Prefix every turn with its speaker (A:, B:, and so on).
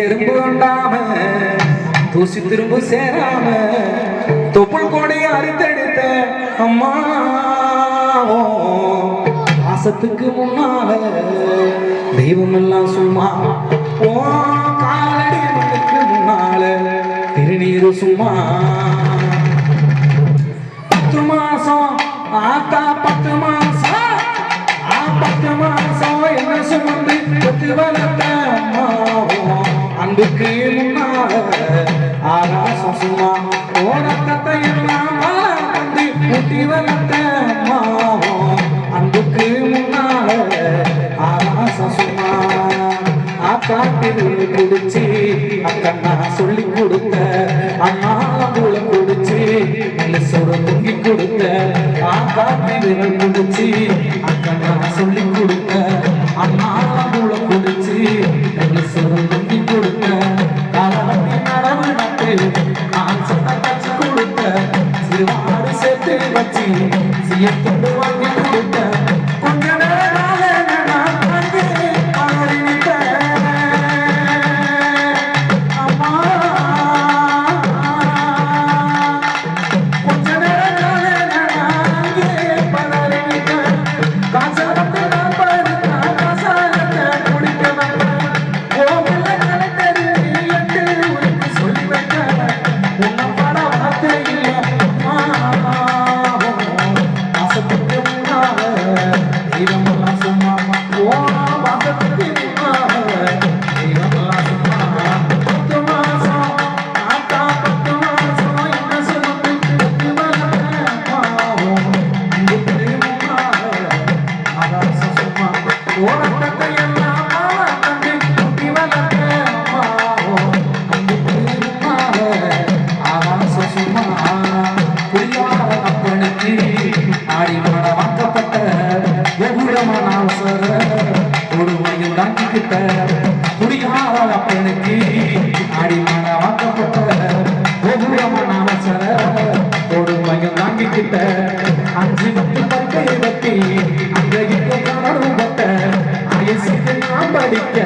A: எறும்பு உண்டாம தூசி திரும்ப சேராம தொப்புள் கோடைய அறுத்தெடுத்த அம்மா மாசத்துக்கு முன்னால தெய்வம் எல்லாம் சும்மா ஓ காலடிக்கு முன்னால திருநீரு சும்மா. பத்து மாசம் ஆத்தா பத்து மாசம் ஆ பத்து மாசம் என்ன சுமந்து பத்து வளர்த்த அன்புக்கு முன்னால ஆகாசம் சும்மா ஓரத்தத்தை எல்லாம் வந்து குட்டி வளர்த்த அம்மாவும் அன்புக்கு முன்னால ஆகாசம் சும்மா ஆக்காட்டில் குடிச்சு அக்கண்ணா சொல்லி கொடுத்த அண்ணாங்குள குடிச்சு நல்ல சொர பொங்கி கொடுத்த ஆக்காட்டில் குடிச்சு Gracias. தாங்கிக்கிட்ட புரியாத அப்பனுக்கு ஆடி வாக்கப்பட்ட கோபுரமான அவசர கொடுமையும் தாங்கிக்கிட்ட அஞ்சு பத்து பத்து இருபத்தி அங்க Big